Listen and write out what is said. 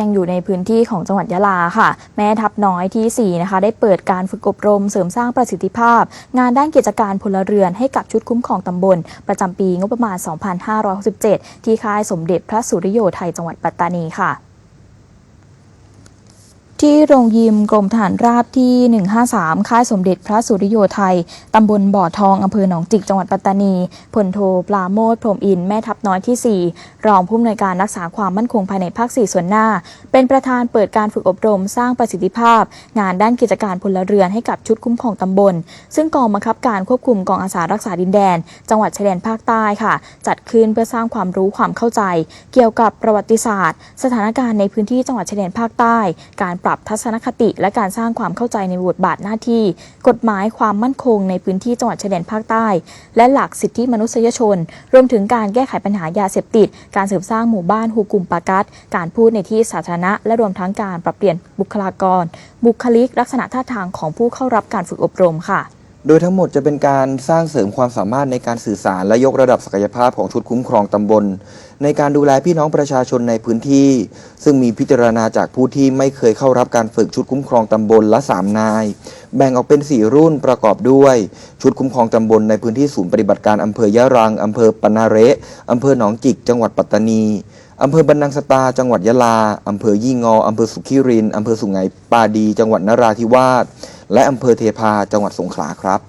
ยังอยู่ในพื้นที่ของจังหวัดยะลาค่ะ แม่ทัพน้อยทีสี่ 4 นะคะ ได้เปิดการฝึกอบรมเสริมสร้างประสิทธิภาพ งานด้านกิจการพลเรือนให้กับชุดคุ้มครองตำบล ประจำปีงบประมาณ 2567 ที่ค่ายสมเด็จพระสุริโยไทยจังหวัดปัตตานีค่ะ ที่โรงยิมกรมทหารราบที่ 153 ค่ายสมเด็จพระสุริโยไทย ตำบลบ่อทอง อำเภอหนองจิก จังหวัดปัตตานี พลโทปลาโมดพรมอิน แม่ทัพน้อยที่ 4 รองผู้อำนวยการรักษาความมั่นคงภายในภาค 4 ส่วนหน้า เป็นประธานเปิดการฝึกอบรมสร้างประสิทธิภาพ งานด้านกิจการพลเรือนให้กับชุดคุ้มครองตำบล ซึ่งกองบังคับการควบคุมกองอาสารักษาดินแดน จังหวัดชายแดนภาคใต้ค่ะ จัดขึ้นเพื่อสร้างความรู้ความเข้าใจ เกี่ยวกับประวัติศาสตร์ สถานการณ์ในพื้นที่จังหวัดชายแดนภาคใต้ การปรับทัศนคติและการสร้างความเข้าใจในบทบาทหน้าที่ กฎหมายความมั่นคงในพื้นที่จังหวัดชายแดนภาคใต้ และหลักสิทธิมนุษยชน รวมถึงการแก้ไขปัญหายาเสพติด การเสริมสร้างหมู่บ้านฮูกุมปากัสการพูดในที่สาธารณะ และรวมทั้งการปรับเปลี่ยนบุคลากร บุคลิกลักษณะท่าทางของผู้เข้ารับการฝึกอบรมค่ะ โดยทั้งหมดจะเป็นการสร้างเสริมความสามารถในการสื่อสารและยกระดับศักยภาพของชุดคุ้มครองตำบล ในการดูแลพี่น้องประชาชนในพื้นที่ ซึ่งมีพิจารณาจากผู้ที่ไม่เคยเข้ารับการฝึกชุดคุ้มครองตำบลละ 3 นาย แบ่งออกเป็น 4 รุ่นประกอบด้วย ชุดคุ้มครองตำบลในพื้นที่ศูนย์ปฏิบัติการอำเภอยะรังอำเภอปนาเระอำเภอหนองจิก จังหวัดปัตตานีอำเภอบันนังสตา จังหวัดยะลา อำเภอยี่งอ อำเภอสุขิริน อำเภอสุไหงปาดี จังหวัดนราธิวาส และอำเภอเทพาจังหวัดสงขลาครับ